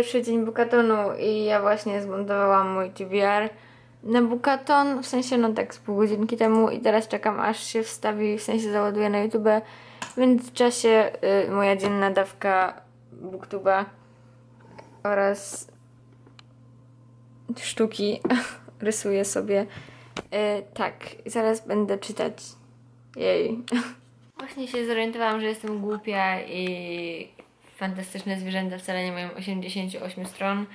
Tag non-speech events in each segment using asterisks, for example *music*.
pierwszy dzień Bukatonu i ja właśnie zmontowałam mój TBR na Bukaton, w sensie no tak z pół godzinki temu i teraz czekam aż się wstawi, w sensie załaduje na YouTube. W międzyczasie y, moja dzienna dawka Booktuba oraz sztuki *laughs* rysuję sobie. Y, tak, zaraz będę czytać jej. *laughs* Właśnie się zorientowałam, że jestem głupia i fantastyczne zwierzęta wcale nie mają 88 stron,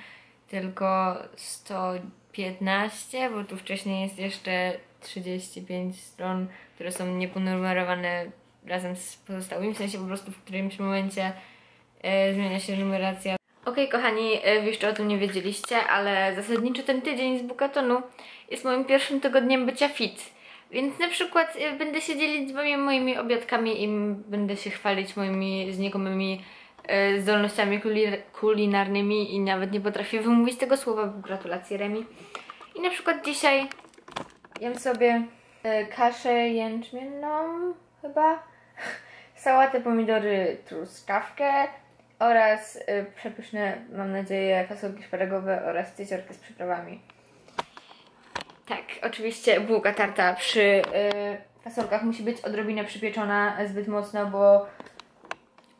tylko 115, bo tu wcześniej jest jeszcze 35 stron, które są nieponumerowane razem z pozostałymi, w sensie po prostu w którymś momencie e, zmienia się numeracja. Okej, kochani, e, wy jeszcze o tym nie wiedzieliście, ale zasadniczo ten tydzień z Bukatonu jest moim pierwszym tygodniem bycia fit. Więc na przykład e, będę się dzielić z wami moimi obiadkami i będę się chwalić moimi znikomymi zdolnościami kuli- kulinarnymi i nawet nie potrafię wymówić tego słowa, gratulacje Remi. I na przykład dzisiaj jem sobie e, kaszę jęczmienną chyba, *laughs* sałatę, pomidory, truskawkę oraz e, przepyszne, mam nadzieję, fasolki szparegowe oraz cieciorkę z przyprawami. Tak, oczywiście bułka tarta przy y, fasolkach musi być odrobinę przypieczona zbyt mocno, bo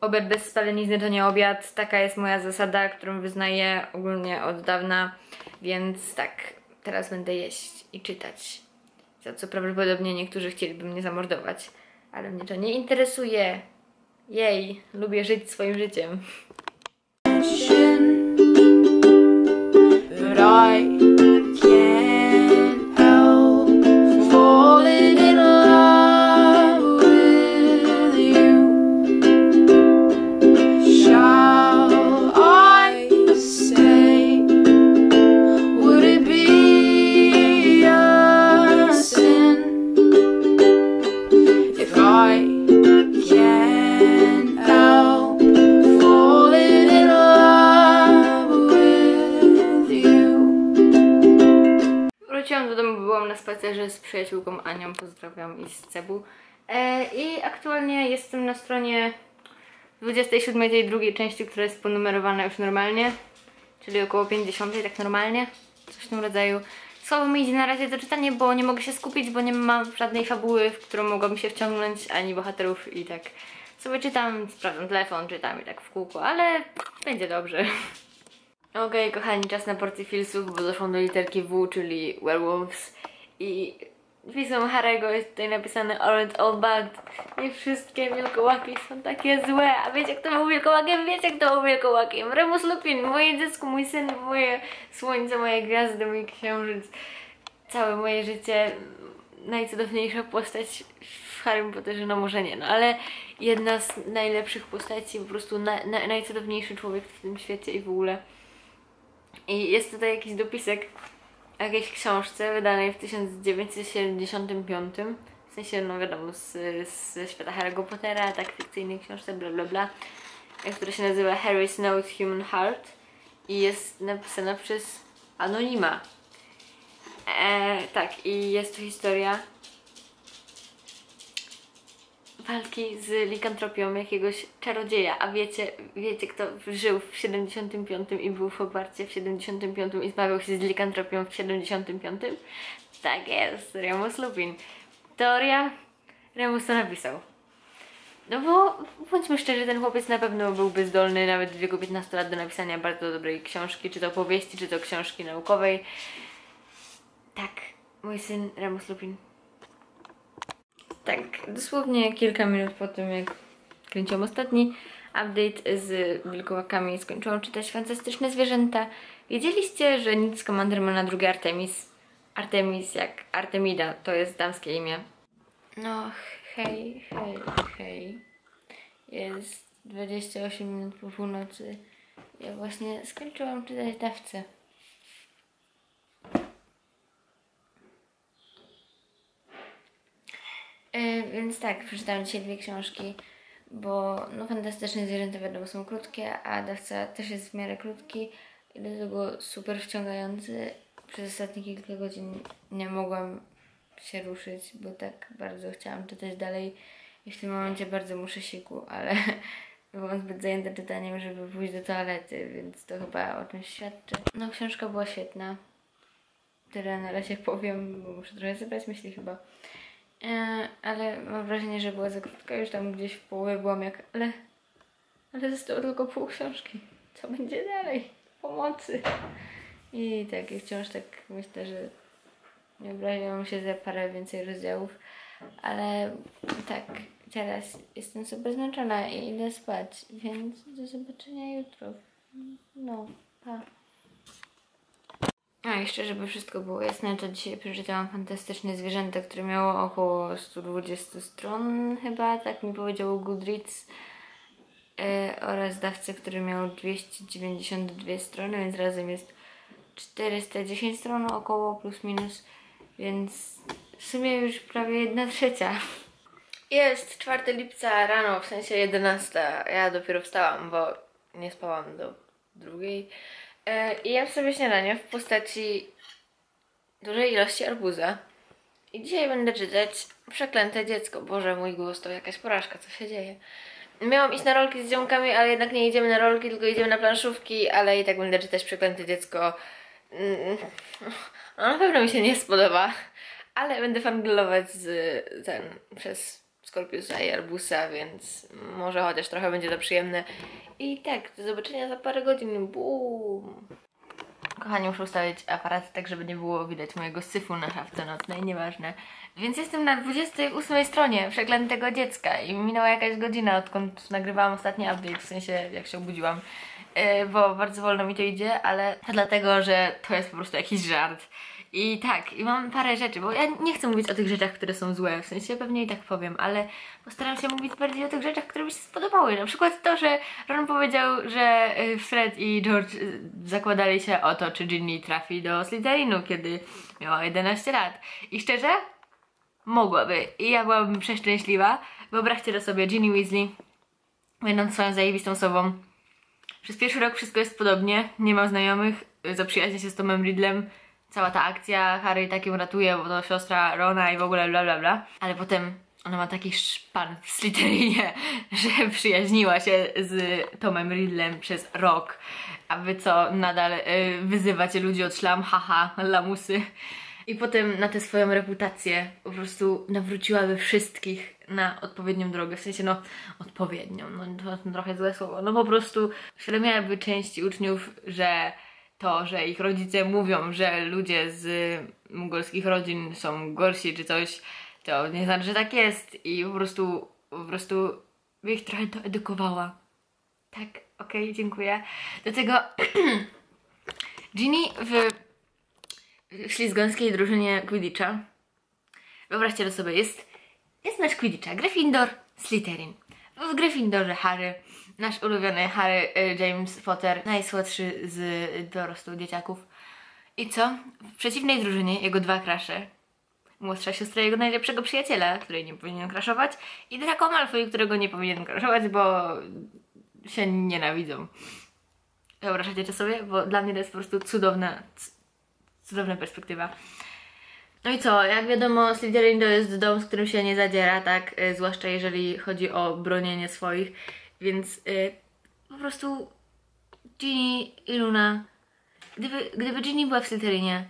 obiad bez spalenizny to nie obiad. Taka jest moja zasada, którą wyznaję ogólnie od dawna, więc tak, teraz będę jeść i czytać. Za co prawdopodobnie niektórzy chcieliby mnie zamordować, ale mnie to nie interesuje. Jej, lubię żyć swoim życiem. But spacerze z przyjaciółką Anią, pozdrawiam i z Cebu. E, I aktualnie jestem na stronie 27 tej drugiej części, która jest ponumerowana już normalnie, czyli około 50 tak normalnie, coś w tym rodzaju. Słabo mi idzie na razie to czytanie, bo nie mogę się skupić, bo nie mam żadnej fabuły, w którą mogłabym się wciągnąć, ani bohaterów i tak sobie czytam, sprawdzam telefon, czytam i tak w kółko, ale będzie dobrze. *laughs* Okej, kochani, czas na porcję filsów, bo doszłam do literki W, czyli werewolves. I pisem Harego jest tutaj napisane Orange All Bad. Nie wszystkie wilkołaki są takie złe. A wiecie kto był wilkołakiem? Wiecie kto był wilkołakiem? Remus Lupin, moje dziecko, mój syn, moje słońce, moje gwiazdy, mój księżyc. Całe moje życie. Najcudowniejsza postać w Harrym Potterze, no może nie, no ale jedna z najlepszych postaci, po prostu na, na, najcudowniejszy człowiek w tym świecie i w ogóle. I jest tutaj jakiś dopisek jakiejś książce wydanej w 1975. W sensie, no wiadomo, z, świata Harry'ego Pottera, tak fikcyjnej książce, bla bla bla, która się nazywa Harry's Note Human Heart i jest napisana przez Anonima. E, tak, i jest to historia walki z likantropią jakiegoś czarodzieja, a wiecie, wiecie kto żył w 75 i był w Hogwarcie w 75 i zmawiał się z likantropią w 75? Tak jest, Remus Lupin. Teoria Remus to napisał. No bo bądźmy szczerzy, ten chłopiec na pewno byłby zdolny nawet w wieku 15 lat do napisania bardzo dobrej książki, czy to powieści, czy to książki naukowej. Tak, mój syn Remus Lupin. Tak, dosłownie kilka minut po tym, jak kręciłam ostatni update z wilkołakami, skończyłam czytać Fantastyczne Zwierzęta. Wiedzieliście, że nic Commander ma na drugie Artemis? Artemis jak Artemida, to jest damskie imię. No, hej, hej, hej. Jest 28 minut po północy. Ja właśnie skończyłam czytać dawcę. E, więc tak, przeczytałam dzisiaj dwie książki, bo no fantastyczne zwierzęta wiadomo są krótkie, a dawca też jest w miarę krótki i do tego super wciągający. Przez ostatnie kilka godzin nie mogłam się ruszyć, bo tak bardzo chciałam czytać dalej i w tym momencie bardzo muszę siku, ale *laughs* byłam zbyt zajęta czytaniem, żeby pójść do toalety, więc to chyba o czymś świadczy. No, książka była świetna. Tyle na razie powiem, bo muszę trochę zebrać myśli chyba. E, ale mam wrażenie, że była za krótka, już tam gdzieś w połowie byłam jak, ale, ale zostało tylko pół książki. Co będzie dalej? Pomocy. I tak, i wciąż tak myślę, że nie obraziłam się za parę więcej rozdziałów, ale tak, teraz jestem super zmęczona i idę spać, więc do zobaczenia jutro. No, pa. A jeszcze, żeby wszystko było jasne, to dzisiaj przeczytałam Fantastyczne Zwierzęta, które miało około 120 stron chyba, tak mi powiedział Goodreads e, oraz dawcę, który miał 292 strony, więc razem jest 410 stron około, plus minus, więc w sumie już prawie jedna trzecia. Jest 4 lipca rano, w sensie 11. Ja dopiero wstałam, bo nie spałam do drugiej. E, I jem sobie śniadanie w postaci dużej ilości arbuza. I dzisiaj będę czytać Przeklęte dziecko. Boże, mój głos to jakaś porażka, co się dzieje. Miałam iść na rolki z ziomkami, ale jednak nie idziemy na rolki, tylko idziemy na planszówki, ale i tak będę czytać Przeklęte dziecko. *laughs* No, na pewno mi się nie spodoba, ale będę fangirlować z ten przez Scorpiusa i Arbusa, więc może chociaż trochę będzie to przyjemne. I tak, do zobaczenia za parę godzin. Boom! Kochani, muszę ustawić aparat tak, żeby nie było widać mojego syfu na szafce nocnej, nieważne. Więc jestem na 28 stronie Przeklętego Dziecka i minęła jakaś godzina, odkąd nagrywałam ostatni update, w sensie jak się obudziłam. Yy, bo bardzo wolno mi to idzie, ale dlatego, że to jest po prostu jakiś żart. I tak, i mam parę rzeczy, bo ja nie chcę mówić o tych rzeczach, które są złe, w sensie pewnie i tak powiem, ale postaram się mówić bardziej o tych rzeczach, które mi się spodobały. Na przykład to, że Ron powiedział, że y, Fred i George y, zakładali się o to, czy Ginny trafi do Slytherinu, kiedy miała 11 lat. I szczerze, mogłaby. I ja byłabym przeszczęśliwa. Wyobraźcie to sobie, Ginny Weasley, będąc swoją zajebistą osobą, przez pierwszy rok wszystko jest podobnie, nie ma znajomych, zaprzyjaźnia się z Tomem Riddlem, cała ta akcja, Harry tak ją ratuje, bo to siostra Rona i w ogóle bla bla bla, ale potem ona ma taki szpan w Slytherinie, *laughs* że przyjaźniła się z Tomem Riddlem przez rok, a wy co, nadal y, wyzywacie ludzi od szlam, haha, lamusy. I potem na tę swoją reputację po prostu nawróciłaby wszystkich na odpowiednią drogę, w sensie no odpowiednią, no to, trochę złe słowo, no po prostu świadomiałaby części uczniów, że to, że ich rodzice mówią, że ludzie z mongolskich rodzin są gorsi czy coś, to nie znaczy, że tak jest i po prostu, po prostu ich trochę doedukowała. Tak, okej, dziękuję. Do tego *clears throat* Ginny w, w ślizgońskiej drużynie Quidditcha wyobraźcie to sobie, jest, jest mecz Quidditcha, Gryffindor, Slytherin. W Gryffindorze Harry, nasz ulubiony Harry y, James Potter, najsłodszy z dorosłych dzieciaków. I co? W przeciwnej drużynie jego dwa krasze. Młodsza siostra jego najlepszego przyjaciela, której nie powinien kraszować i Draco Malfoy, którego nie powinien kraszować, bo się nienawidzą. Wyobrażacie to sobie? Bo dla mnie to jest po prostu cudowna, cudowna perspektywa. No i co, jak wiadomo, Slytherin to jest dom, z którym się nie zadziera, tak? Y, zwłaszcza jeżeli chodzi o bronienie swoich. Więc y, po prostu Ginny i Luna. Gdyby, gdyby Ginny była w Slytherinie,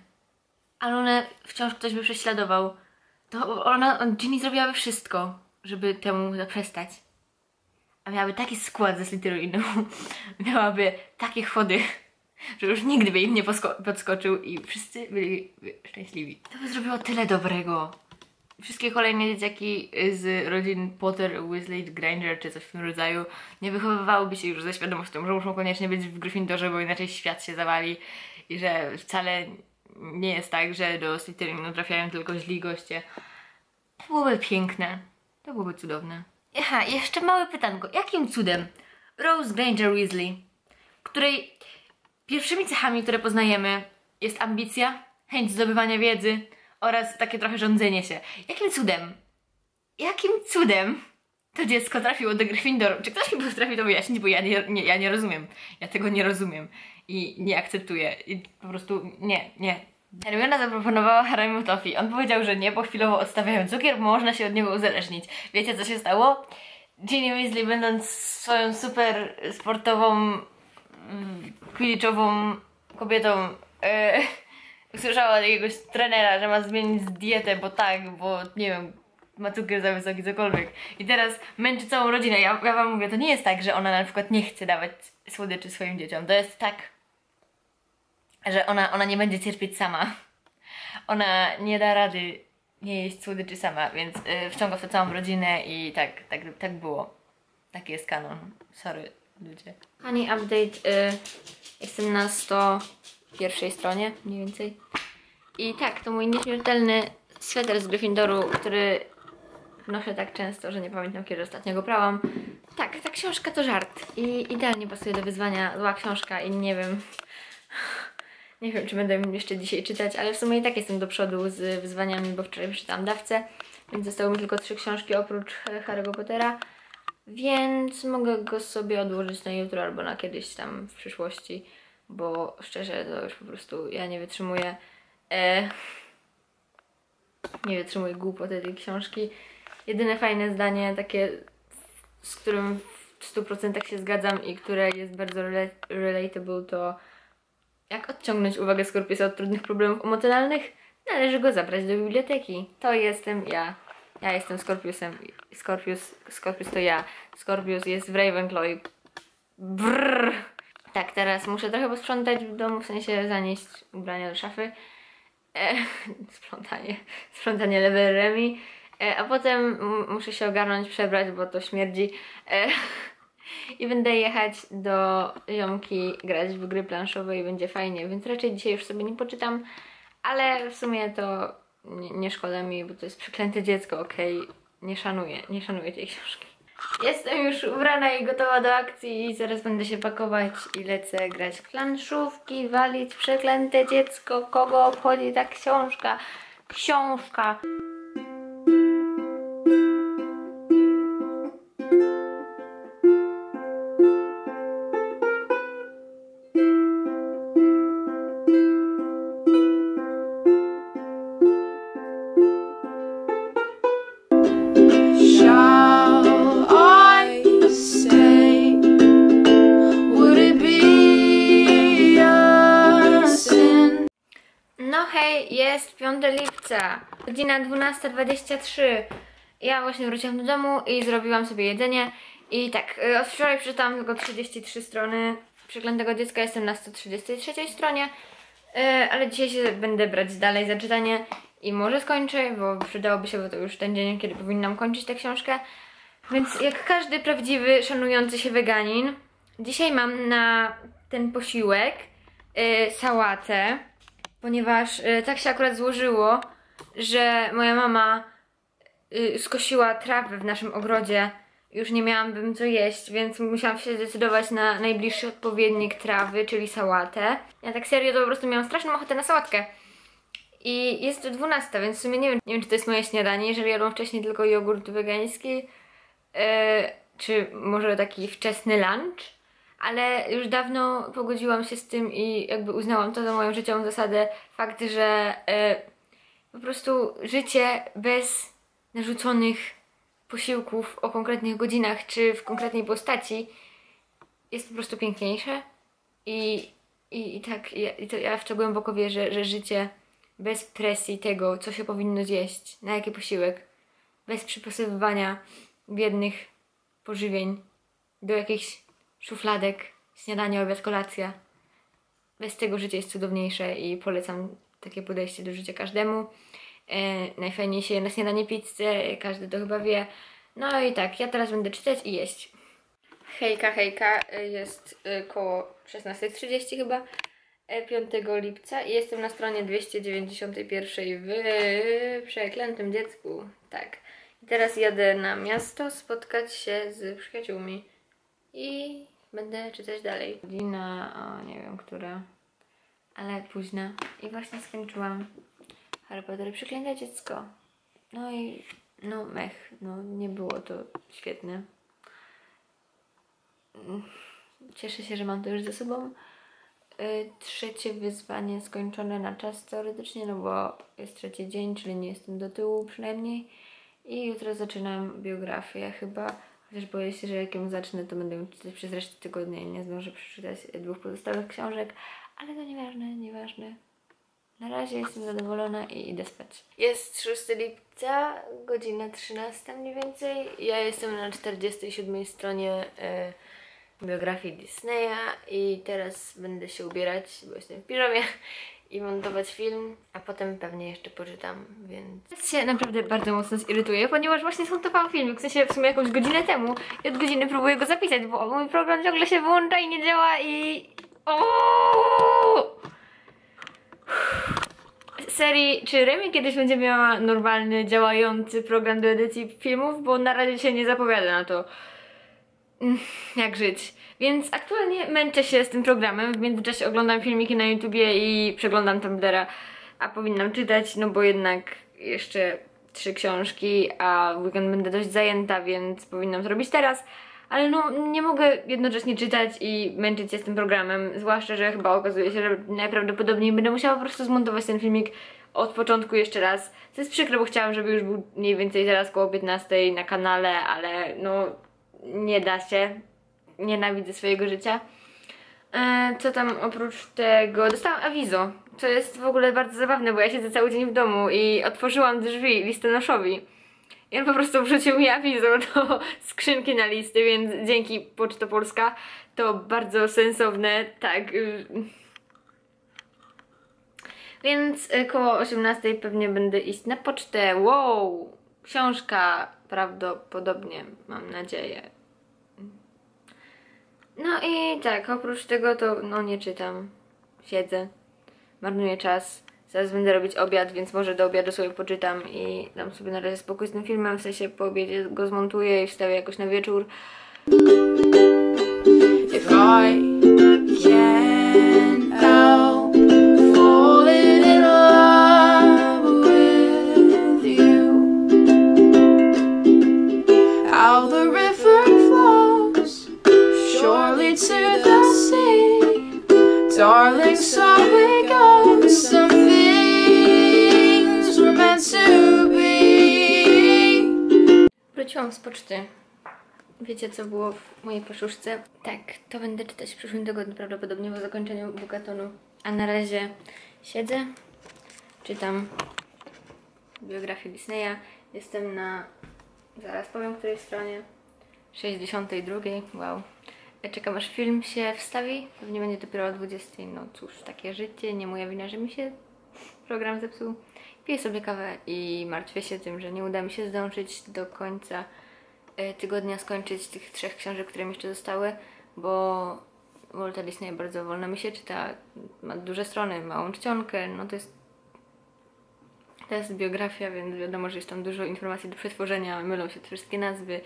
a Lunę wciąż ktoś by prześladował, to ona, Ginny zrobiłaby wszystko, żeby temu zaprzestać. A miałaby taki skład ze Slytherinu, *laughs* miałaby takie chody, że już nigdy by im nie podskoczył i wszyscy byli szczęśliwi. To by zrobiło tyle dobrego. Wszystkie kolejne dzieciaki z rodzin Potter, Weasley, Granger czy coś w tym rodzaju nie wychowywałyby się już ze świadomością, że muszą koniecznie być w Gryffindorze, bo inaczej świat się zawali i że wcale nie jest tak, że do Slytherinu trafiają tylko źli goście. To byłoby piękne. To byłoby cudowne. Aha, jeszcze małe pytanko. Jakim cudem Rose Granger Weasley, której pierwszymi cechami, które poznajemy, jest ambicja, chęć zdobywania wiedzy oraz takie trochę rządzenie się. Jakim cudem? Jakim cudem to dziecko trafiło do Gryffindoru? Czy ktoś mi potrafi to wyjaśnić, bo ja nie, nie, ja nie rozumiem. Ja tego nie rozumiem i nie akceptuję. I po prostu nie, nie. Hermiona zaproponowała Harry'mu toffee. On powiedział, że nie, bo chwilowo odstawiają cukier, bo można się od niego uzależnić. Wiecie, co się stało? Ginny Weasley będąc swoją super sportową, quidditchową kobietą e, usłyszała od jakiegoś trenera, że ma zmienić dietę, bo tak, bo nie wiem, ma cukier za wysoki, cokolwiek. I teraz męczy całą rodzinę. Ja, ja wam mówię, to nie jest tak, że ona na przykład nie chce dawać słodyczy swoim dzieciom. To jest tak, że ona, ona nie będzie cierpieć sama. Ona nie da rady nie jeść słodyczy sama, więc y, wciąga w to całą rodzinę i tak, tak, tak było. Taki jest kanon. Sorry, ludzie. Honey update. Y, jestem na 101 stronie, mniej więcej. I tak, to mój nieśmiertelny sweter z Gryffindoru, który noszę tak często, że nie pamiętam kiedy ostatnio go prałam. Tak, ta książka to żart i idealnie pasuje do wyzwania zła książka i nie wiem, *laughs* nie wiem czy będę ją jeszcze dzisiaj czytać, ale w sumie i tak jestem do przodu z wyzwaniami, bo wczoraj przeczytałam Dawcę, więc zostały mi tylko trzy książki oprócz e, Harry'ego Pottera, więc mogę go sobie odłożyć na jutro albo na kiedyś tam w przyszłości, bo szczerze to już po prostu ja nie wytrzymuję e, nie wytrzymuję głupoty tej książki. Jedyne fajne zdanie, takie, z którym w 100% się zgadzam i które jest bardzo rela- relatable, to jak odciągnąć uwagę Skorpiusa od trudnych problemów emocjonalnych? Należy go zabrać do biblioteki. To jestem ja. Ja jestem Skorpiusem. Skorpius, Skorpius to ja. Skorpius jest w Ravenclaw. Brrr. Tak, teraz muszę trochę posprzątać w domu, w sensie zanieść ubrania do szafy. E, *laughs* sprzątanie, sprzątanie leweremi. E, a potem muszę się ogarnąć, przebrać, bo to śmierdzi. E, *laughs* I będę jechać do ziomki grać w gry planszowe i będzie fajnie, więc raczej dzisiaj już sobie nie poczytam, ale w sumie to nie, nie szkoda mi, bo to jest przeklęte dziecko, okej, nie szanuję, nie szanuję tej książki. Jestem już ubrana i gotowa do akcji i zaraz będę się pakować i lecę grać w planszówki, walić przeklęte dziecko, kogo obchodzi ta książka, książka. Godzina 12.23. Ja właśnie wróciłam do domu i zrobiłam sobie jedzenie. I tak, y, od wczoraj przeczytałam tylko 33 strony Przeklętego Dziecka, jestem na 133 stronie. Y, Ale dzisiaj się będę brać dalej za czytanie i może skończę, bo przydałoby się, bo to już ten dzień, kiedy powinnam kończyć tę książkę. Więc jak każdy prawdziwy, szanujący się weganin, dzisiaj mam na ten posiłek y, sałatę, ponieważ y, tak się akurat złożyło, że moja mama y, skosiła trawę w naszym ogrodzie. Już nie miałabym co jeść, więc musiałam się zdecydować na najbliższy odpowiednik trawy, czyli sałatę. Ja tak serio to po prostu miałam straszną ochotę na sałatkę. I jest 12, więc w sumie nie wiem, nie wiem czy to jest moje śniadanie, jeżeli jadłam wcześniej tylko jogurt wegański, e, czy może taki wczesny lunch, ale już dawno pogodziłam się z tym i jakby uznałam to za moją życiową zasadę. Fakt, że e, po prostu życie bez narzuconych posiłków o konkretnych godzinach czy w konkretnej postaci jest po prostu piękniejsze. I, i, i tak, ja, i to ja w to głęboko wierzę, że życie bez presji tego, co się powinno zjeść, na jaki posiłek, bez przypasowywania biednych pożywień do jakichś szufladek, śniadanie, obiad, kolacja. Bez tego życie jest cudowniejsze i polecam takie podejście do życia każdemu. E, najfajniej się je na śniadanie pizzę, każdy to chyba wie. No i tak, ja teraz będę czytać i jeść. Hejka, hejka, y, jest y, koło 16.30 chyba, e, 5 lipca i jestem na stronie 291 w Przeklętym Dziecku. Tak. I teraz jadę na miasto spotkać się z przyjaciółmi i będę czytać dalej. Godzina, o nie wiem, która, ale późna. I właśnie skończyłam Harry Potter Przeklęte Dziecko. No i no mech, no nie było to świetne. Cieszę się, że mam to już ze sobą. Y, Trzecie wyzwanie skończone na czas teoretycznie, no bo jest trzeci dzień, czyli nie jestem do tyłu przynajmniej. I jutro zaczynam biografię chyba, Chociaż boję się, że jak ją zacznę, to będę ją czytać przez resztę tygodnia i nie zdążę przeczytać dwóch pozostałych książek, ale to nieważne, nieważne. Na razie jestem zadowolona i idę spać. Jest 6 lipca, godzina 13 mniej więcej. Ja jestem na 47 stronie e, biografii Disneya i teraz będę się ubierać, bo jestem w piżamie *laughs* i montować film, a potem pewnie jeszcze poczytam, więc... Teraz się naprawdę bardzo mocno zirytuję, ponieważ właśnie zmontowałam film, w sensie w sumie jakąś godzinę temu i od godziny próbuję go zapisać, bo mój program ciągle się wyłącza i nie działa i... O! serii, czy Remi kiedyś będzie miała normalny, działający program do edycji filmów, bo na razie się nie zapowiada na to, mm, jak żyć. Więc aktualnie męczę się z tym programem, w międzyczasie oglądam filmiki na YouTubie i przeglądam Tumblra, a powinnam czytać, no bo jednak jeszcze trzy książki, a w weekend będę dość zajęta, więc powinnam zrobić teraz. Ale no, nie mogę jednocześnie czytać i męczyć się z tym programem, zwłaszcza, że chyba okazuje się, że najprawdopodobniej będę musiała po prostu zmontować ten filmik od początku jeszcze raz. To jest przykre, bo chciałam, żeby już był mniej więcej zaraz koło 15 na kanale, ale no, nie da się. Nienawidzę swojego życia. E, co tam oprócz tego? Dostałam awizo, co jest w ogóle bardzo zabawne, bo ja siedzę cały dzień w domu i otworzyłam drzwi listonoszowi. On po prostu wrzucił mi awizo do skrzynki na listy, więc dzięki Poczta Polska to bardzo sensowne, tak. y. Więc y, koło 18 pewnie będę iść na pocztę. Wow! Książka prawdopodobnie, mam nadzieję. No i tak, oprócz tego to no nie czytam. Siedzę, marnuję czas. Zaraz będę robić obiad, więc może do obiadu sobie poczytam i dam sobie na razie spokój z tym filmem, w sensie po obiedzie go zmontuję i wstawię jakoś na wieczór. Darling. So it goes. Some things were to be. Wróciłam z poczty. Wiecie, co było w mojej poszuszce? Tak, to będę czytać w przyszłym tygodniu, prawdopodobnie po zakończeniu Bukatonu. A na razie siedzę, czytam biografię Disneya. Jestem na, zaraz powiem, której stronie, 62. Wow. Czekam, aż film się wstawi. Pewnie będzie dopiero o 20. No cóż, takie życie, nie moja wina, że mi się program zepsuł. Piję sobie kawę i martwię się tym, że nie uda mi się zdążyć do końca e, tygodnia skończyć tych trzech książek, które mi jeszcze zostały, bo Walta Disney bardzo wolno mi się czyta, ma duże strony, małą czcionkę, no to jest to jest biografia, więc wiadomo, że jest tam dużo informacji do przetworzenia, mylą się te wszystkie nazwy.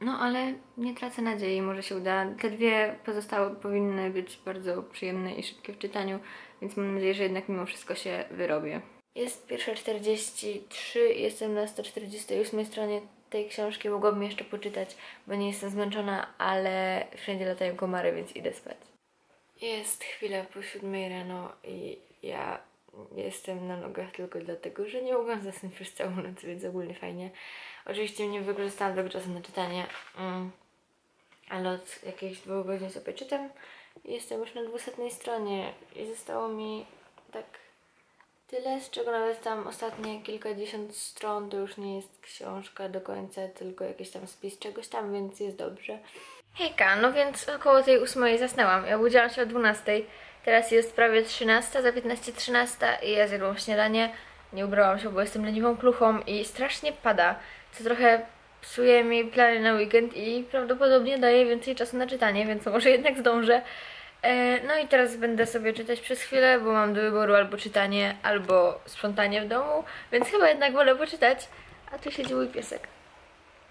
No ale nie tracę nadziei, może się uda. Te dwie pozostałe powinny być bardzo przyjemne i szybkie w czytaniu, więc mam nadzieję, że jednak mimo wszystko się wyrobię. Jest pierwsza 43, jestem na 148 stronie tej książki, mogłabym jeszcze poczytać, bo nie jestem zmęczona, ale wszędzie latają komary, więc idę spać. Jest chwila po siódmej rano i ja jestem na nogach tylko dlatego, że nie mogłam zasnąć przez całą noc, więc ogólnie fajnie. Oczywiście nie wykorzystałam tego czasu na czytanie, mm, ale od jakichś dwóch godzin sobie czytam jestem już na 200 stronie i zostało mi tak tyle, z czego nawet tam ostatnie kilkadziesiąt stron to już nie jest książka do końca, tylko jakiś tam spis czegoś tam, więc jest dobrze. Hejka, no więc około tej ósmej zasnęłam. Ja budziłam się o 12. Teraz jest prawie 13, za 15.13 i ja zjadłam śniadanie. Nie ubrałam się, bo jestem leniwą kluchą i strasznie pada, co trochę psuje mi plany na weekend i prawdopodobnie daje więcej czasu na czytanie, więc może jednak zdążę. E, No i teraz będę sobie czytać przez chwilę, bo mam do wyboru albo czytanie, albo sprzątanie w domu, więc chyba jednak wolę poczytać. A tu siedzi mój piesek.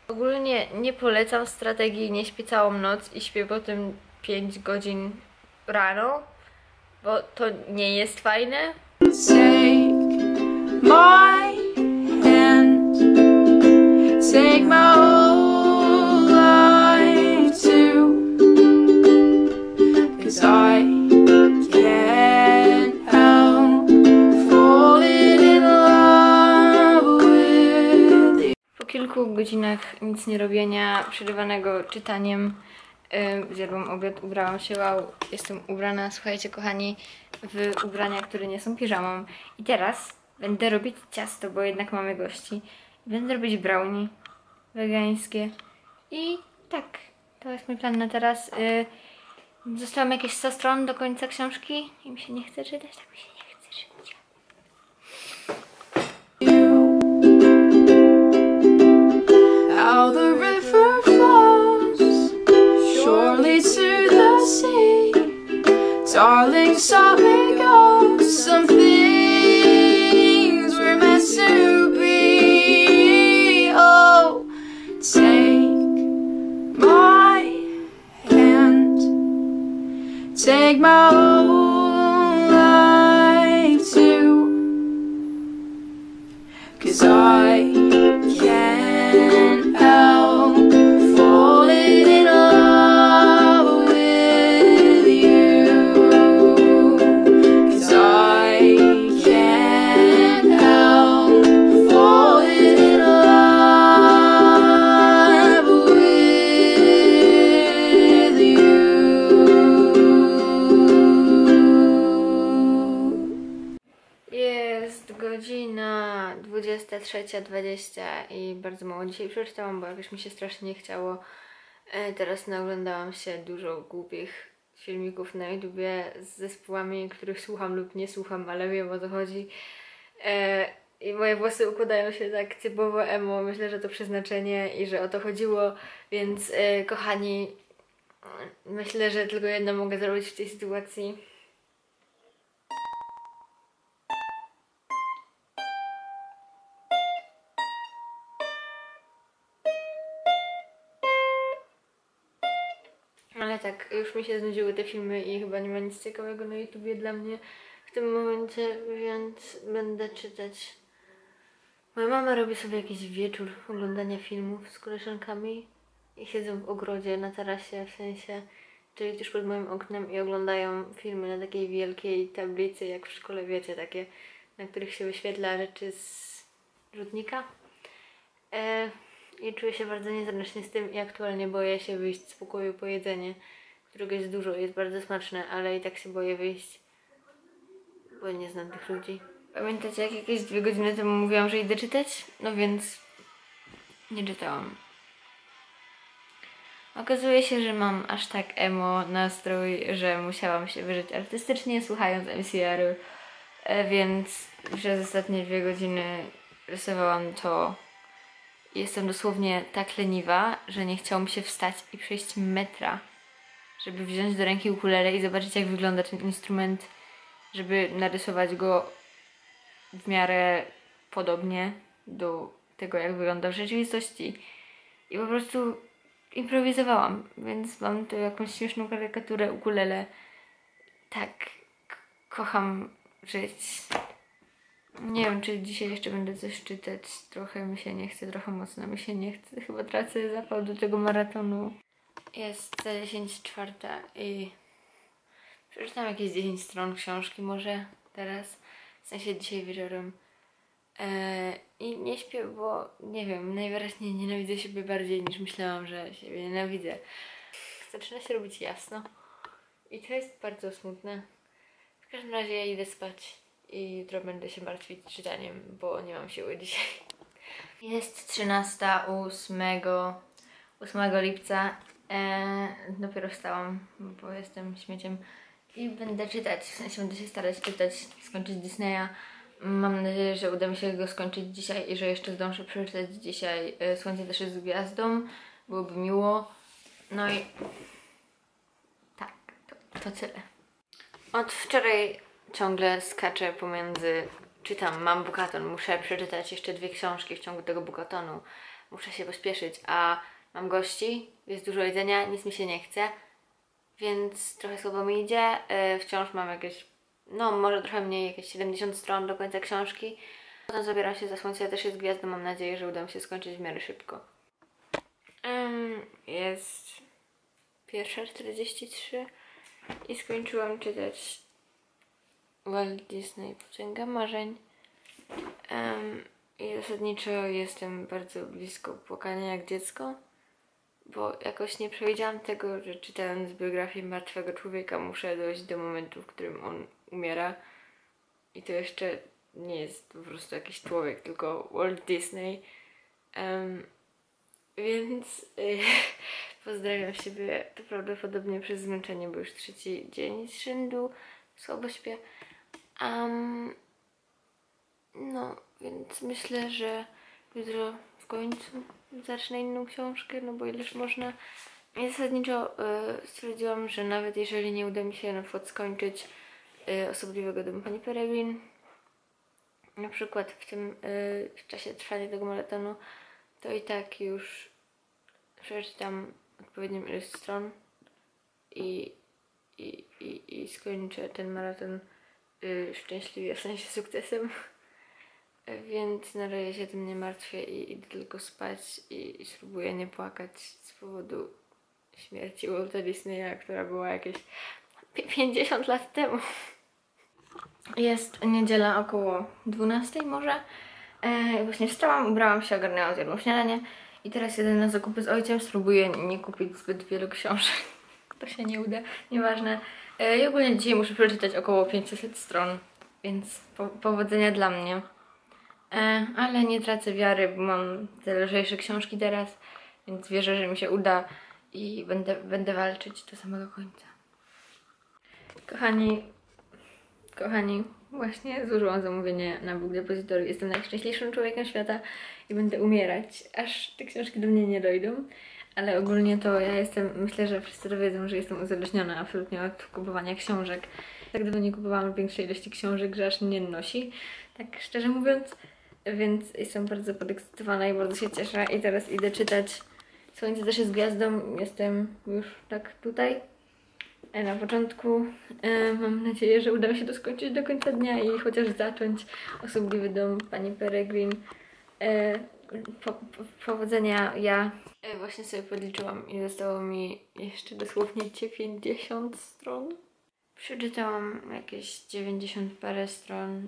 Ogólnie nie polecam strategii nie śpię całą noc i śpię potem 5 godzin rano, bo to nie jest fajne. Take my take my whole life too. Cause I can't help falling in love with you. Po kilku godzinach nic nie robienia, przerywanego czytaniem, zjadłam obiad, ubrałam się, wow, jestem ubrana, słuchajcie kochani, w ubrania, które nie są piżamą. I teraz będę robić ciasto, bo jednak mamy gości. Będę robić brownie wegańskie. I tak, to jest mój plan na teraz. Yy, zostałam jakieś 100 stron do końca książki i mi się nie chce czytać, tak mi się nie chce czytać. How the river flows surely to. Darling, so it goes. Some take my whole 23.20 i bardzo mało dzisiaj przeczytałam, bo jakoś mi się strasznie nie chciało. E, Teraz naoglądałam się dużo głupich filmików na YouTubie z zespołami, których słucham lub nie słucham, ale wiem o co chodzi. E, I moje włosy układają się tak typowo emo. Myślę, że to przeznaczenie i że o to chodziło, więc e, kochani, myślę, że tylko jedno mogę zrobić w tej sytuacji. Mi się znudziły te filmy i chyba nie ma nic ciekawego na YouTubie dla mnie w tym momencie, więc będę czytać. Moja mama robi sobie jakiś wieczór oglądania filmów z koleżankami i siedzą w ogrodzie na tarasie, w sensie, czyli tuż pod moim oknem i oglądają filmy na takiej wielkiej tablicy, jak w szkole, wiecie, takie, na których się wyświetla rzeczy z rzutnika. E, I czuję się bardzo niezręcznie z tym i aktualnie boję się wyjść z pokoju po jedzenie, którego jest dużo, jest bardzo smaczne, ale i tak się boję wyjść, bo nie znam tych ludzi. Pamiętacie, jak jakieś dwie godziny temu mówiłam, że idę czytać? No więc nie czytałam. Okazuje się, że mam aż tak emo nastrój, że musiałam się wyżyć artystycznie słuchając MCR-u, e, więc przez ostatnie dwie godziny rysowałam to. Jestem dosłownie tak leniwa, że nie chciało mi się wstać i przejść metra, żeby wziąć do ręki ukulele i zobaczyć jak wygląda ten instrument, żeby narysować go w miarę podobnie do tego jak wygląda w rzeczywistości. I po prostu improwizowałam, więc mam tu jakąś śmieszną karykaturę ukulele. Tak, kocham żyć. Nie wiem, czy dzisiaj jeszcze będę coś czytać. Trochę mi się nie chce, trochę mocno mi się nie chce. Chyba tracę zapał do tego maratonu. Jest za 10 czwarta i przeczytam jakieś 10 stron książki może teraz. W sensie dzisiaj wieczorem. Eee, I nie śpię, bo nie wiem, najwyraźniej nienawidzę siebie bardziej niż myślałam, że siebie nienawidzę. Zaczyna się robić jasno i to jest bardzo smutne. W każdym razie ja idę spać i jutro będę się martwić czytaniem, bo nie mam siły dzisiaj. Jest 13, 8, 8 lipca. Eee, dopiero wstałam, bo jestem śmieciem. I będę czytać, w sensie będę się starać czytać, skończyć Disneya. Mam nadzieję, że uda mi się go skończyć dzisiaj i że jeszcze zdążę przeczytać dzisiaj e, Słońce też jest gwiazdą. Byłoby miło. No i tak, to, to tyle. Od wczoraj ciągle skaczę pomiędzy. Czytam, mam bukaton, muszę przeczytać jeszcze dwie książki w ciągu tego bukatonu. Muszę się pospieszyć, a mam gości, jest dużo jedzenia, nic mi się nie chce, więc trochę słabo mi idzie. Yy, wciąż mam jakieś, no może trochę mniej, jakieś 70 stron do końca książki. Potem zabieram się za słońce, też jest gwiazdą, mam nadzieję, że uda mi się skończyć w miarę szybko. Jest pierwsza 43 i skończyłam czytać Walt Disney Potęga Marzeń. Em, I zasadniczo jestem bardzo blisko płakania jak dziecko, bo jakoś nie przewidziałam tego, że czytając biografię martwego człowieka muszę dojść do momentu, w którym on umiera. I to jeszcze nie jest po prostu jakiś człowiek, tylko Walt Disney. Em, więc y, *laughs* pozdrawiam siebie to prawdopodobnie przez zmęczenie, bo już trzeci dzień z rzędu słabo śpię. Am, no, więc myślę, że jutro w końcu zacznę inną książkę, no bo ileż można. I zasadniczo y, stwierdziłam, że nawet jeżeli nie uda mi się na przykład skończyć y, osobliwego domu pani Peregrin, na przykład w tym y, w czasie trwania tego maratonu, to i tak już przeczytam odpowiednią ilość stron i, i, i, i skończę ten maraton y, szczęśliwie, w sensie sukcesem. Więc na razie się tym nie martwię i idę tylko spać i, spróbuję nie płakać z powodu śmierci Walta Disneya, która była jakieś pi- 50 lat temu. Jest niedziela około 12 może. E, właśnie wstałam, ubrałam się, ogarnęłam, zjadłam śniadanie i teraz jedę na zakupy z ojcem. Spróbuję nie kupić zbyt wielu książek. *laughs* To się nie uda, nieważne. E, I ogólnie dzisiaj muszę przeczytać około 500 stron, więc po, powodzenia dla mnie. E, ale nie tracę wiary, bo mam te lżejsze książki teraz, więc wierzę, że mi się uda i będę, będę walczyć do samego końca. Kochani, kochani, właśnie złożyłam zamówienie na Book Depository. Jestem najszczęśliwszym człowiekiem świata i będę umierać, aż te książki do mnie nie dojdą. Ale ogólnie to ja jestem, myślę, że wszyscy to wiedzą, że jestem uzależniona absolutnie od kupowania książek. Tak dawno nie kupowałam większej ilości książek, że aż mnie nosi, tak szczerze mówiąc. Więc jestem bardzo podekscytowana i bardzo się cieszę. I teraz idę czytać Słońce też jest gwiazdą. Jestem już tak tutaj. E, Na początku e, mam nadzieję, że uda mi się to skończyć do końca dnia i chociaż zacząć osobliwy dom pani Peregrin. E, po, po, powodzenia ja. Właśnie sobie podliczyłam i zostało mi jeszcze dosłownie 90 stron. Przeczytałam jakieś 90 parę stron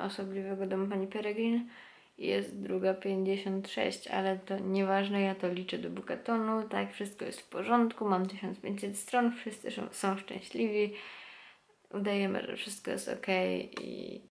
osobliwego domu pani Peregrin. Jest druga 56, ale to nieważne, ja to liczę do bukatonu, tak, wszystko jest w porządku, mam 1500 stron, wszyscy są szczęśliwi, udajemy, że wszystko jest ok i